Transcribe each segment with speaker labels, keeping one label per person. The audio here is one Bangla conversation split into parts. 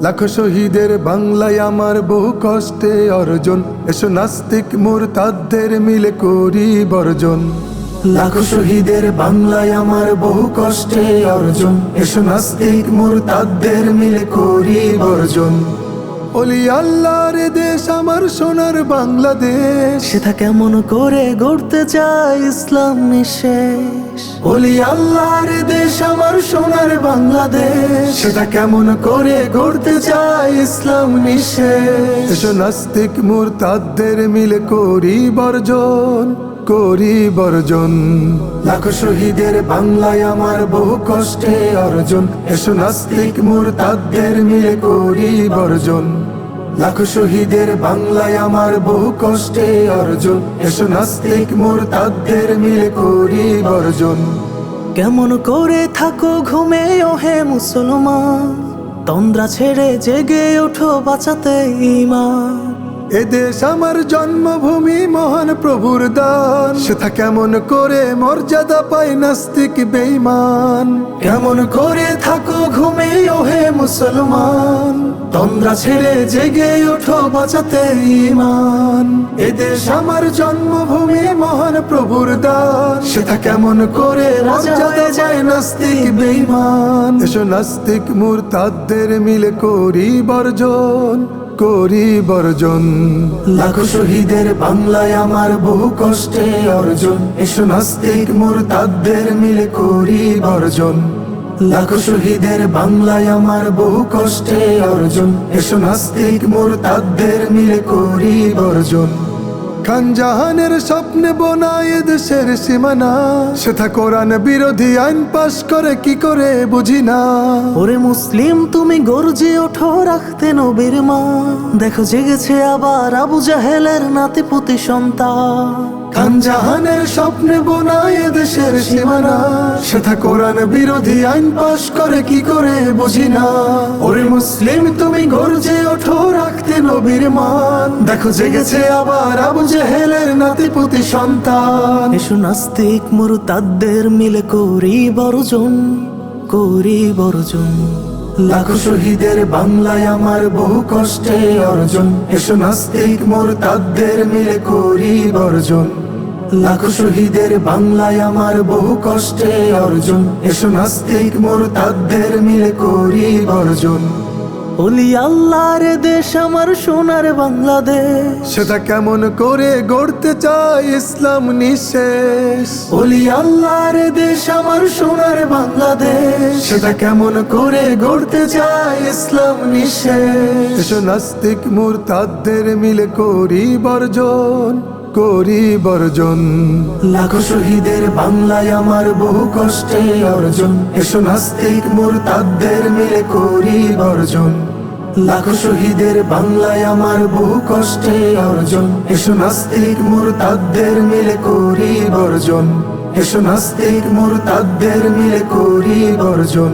Speaker 1: লাখো শহীদের বাংলায় আমার বহু কষ্টে অর্জন। এসো নাস্তিক মোর তাদের মিলে করি বর্জন। লাখ শহীদের বাংলায় আমার বহু কষ্টে অর্জন। এসো নাস্তিক মোর তাদের মিলে করি বর্জন। অলি আল্লাহর দেশ আমার সোনার বাংলাদেশ।
Speaker 2: সেটা কেমন করে গড়তে চায় ইসলাম নিঃশেষ?
Speaker 1: অলি আল্লাহর দেশ আমার সোনার বাংলাদেশ। সেটা কেমন করে গড়তে চায় ইসলাম নিঃশেষ? নাস্তিক মুরতাদের মিলে করি বর্জন করি বর্জন। লাখো শহীদের বাংলায় আমার বহু কষ্টে অর্জন। এসো নাস্তিক মুরতাদের মিলে করি বর্জন। লাখো শহীদের বাংলায় আমার বহু কষ্টে অর্জন। এসো নাস্তিক মুরতাদের মিলে করি বর্জন।
Speaker 2: কেমন করে থাকো ঘুমে ওহে মুসলমান? তন্দ্রা ছেড়ে জেগে ওঠো বাঁচাতে ইমান।
Speaker 1: এ দেশ আমার জন্মভূমি, মহান প্রভুর দান। সেটা কেমন করে মর্যাদা পায় নাস্তিক বেঈমান। কেমন করে থাকো ঘুমে, ওহে মুসলমান। তন্দ্রা ছেড়ে জেগে ওঠো, বাঁচাতে ইমান এ দেশ আমার জন্মভূমি, মহান প্রভুর দান। সেটা কেমন করে মর্যাদা পায় নাস্তিক বেঈমান। এসো নাস্তিক মুরতাদের মিলে করি বর্জন। করি বর্জন। লাখো শহীদের বাংলায় আমার বহু কষ্টে অর্জন। এসো নাস্তিক মোরতাদের মিলে করি বর্জন। লাখো শহীদের বাংলায় আমার বহু কষ্টে অর্জন। এসো নাস্তিক মোরতাদের মিলে করি বর্জন। খান জাহানের স্বপ্নে বোনায় দেশের সীমানা। সেটা কোরআন বিরোধী আইন পাশ করে কি করে বুঝি না।
Speaker 2: ওরে মুসলিম, তুমি গর্জে ওঠো, রাখতে নবীর মা। দেখো জেগেছে আবার আবু জাহেলের নাতি পুতি সন্তান।
Speaker 1: খান জাহানের স্বপ্নে বোনায় দেশের সীমানা। সেটা কোরআন বিরোধী আইন পাশ করে কি করে বুঝি না। ওরে মুসলিম তুমি গর্জে ওঠো রাখতে নবীর মান। দেখো জেগেছে আবার আবু জেহেলের নাতিপুতি সন্তান।
Speaker 2: এসো নাস্তিক মুরতাদের মিলে করি বর্জন করি বর্জন
Speaker 1: লাখো শহীদের বাংলায় আমার বহু কষ্টে অর্জন। এসো নাস্তিক মোর তাদের মিলে করি বর্জন লাখো শহীদের বাংলায় আমার বহু কষ্টে অর্জন। এসো নাস্তিক মোর তাদের মিলে করি বর্জন।
Speaker 2: ওলি আল্লাহর দেশ আমার সোনার বাংলাদেশ।
Speaker 1: সেটা কেমন করে গড়তে চায় ইসলাম নিঃশেষ? ওলি আল্লাহর দেশ আমার সোনার বাংলাদেশ। সেটা কেমন করে গড়তে চায় ইসলাম নিঃশেষ? নাস্তিক মুরতাদের মিলে করি বর্জন। করি বর্জন। লাখো শহীদের বাংলায় আমার বহু কষ্টে অর্জন। এসো নাস্তিক মুরতাদের মিলে করি বর্জন। লাখো শহীদের বাংলায় আমার বহু কষ্টে অর্জন। এসো নাস্তিক মুরতাদের মিলে করি বর্জন। এসো নাস্তিক মুরতাদের মিলে করি বর্জন।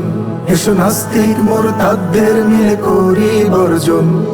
Speaker 1: এসো নাস্তিক মুরতাদের মিলে করি বর্জন।